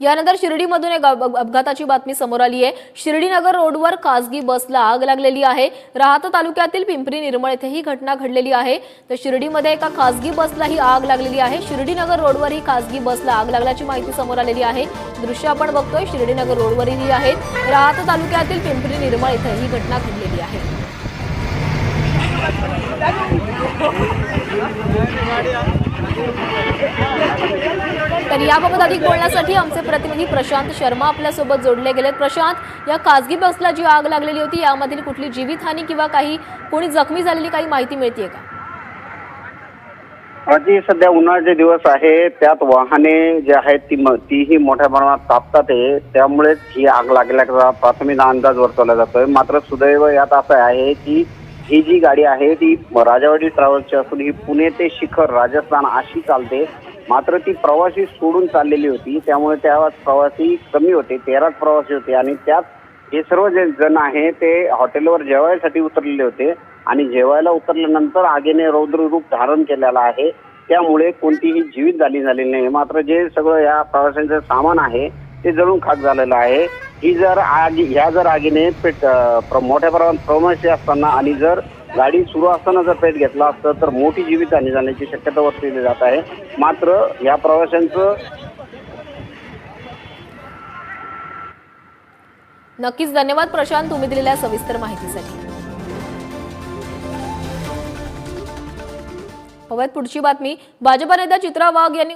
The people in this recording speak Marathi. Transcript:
यानंतर शिर्डीमधून एक अप- अपघाताची बातमी समोर आली आहे. शिर्डीनगर रोडवर खासगी बसला आग लागलेली आहे. राहता तालुक्यातील पिंपरी निर्मळ येथे ही घटना घडलेली आहे. तर शिर्डीमध्ये एका खासगी बसला ही आग लागलेली आहे. शिर्डीनगर रोडवर ही खासगी बसला आग लागल्याची माहिती समोर आलेली आहे. दृश्य आपण बघतोय शिर्डीनगर रोडवर ही आहे. राहता तालुक्यातील पिंपरी निर्मळ येथे ही घटना घडलेली आहे. तर याबाबत अधिक बोलण्यासाठी आमचे प्रतिनिधी प्रशांत शर्मा आपल्यासोबत जोडले गेलेत. प्रशांत या खासगी बसला जी आग लागलेली होती यामधील कुठली जीवितहानी किंवा काही कोणी जखमी झालेली काही माहिती मिळतीये का? जी सध्या उन्हाळ्याचे दिवस आहे त्यात वाहने जे आहेत ती तीही मोठ्या प्रमाणात तापतात आहे त्यामुळेच ही आग लागल्याचा प्राथमिक अंदाज वर्तवला जातोय. मात्र सुदैव यात असं आहे की ही जी गाडी आहे ती राजावाडी ट्रॅव्हल्सची असून ही पुणे ते शिखर राजस्थान अशी चालते मात्र ती प्रवासी सोडून चाललेली होती. त्यामुळे त्या प्रवासी कमी होते. तेराच प्रवासी होते आणि त्यात हे सर्व जे जण आहे ते हॉटेलवर जेवायसाठी उतरलेले होते आणि जेवायला उतरल्यानंतर आगीने रौद्र रूप धारण केलेलं आहे. त्यामुळे कोणतीही जीवित झाली झालेली नाही. मात्र जे सगळं या प्रवाशांचं सामान आहे ते जळून खाक झालेलं आहे. ही जर आगी ह्या जर आगीने पेट प्र- मोठ्या प्रमाणात प्रवासी असताना आणि जर गाडी सुरू असताना जर पेट घेतला असतं तर मोठी जीवितहानी जाण्याची शक्यता वर्तवली जात आहे. मात्र या प्रवाशांचं नक्कीच धन्यवाद प्रशांत तुम्ही दिलेल्या सविस्तर माहितीसाठी. हवेत पुढची बातमी. भाजपा नेत्या चित्रा वाघ यांनी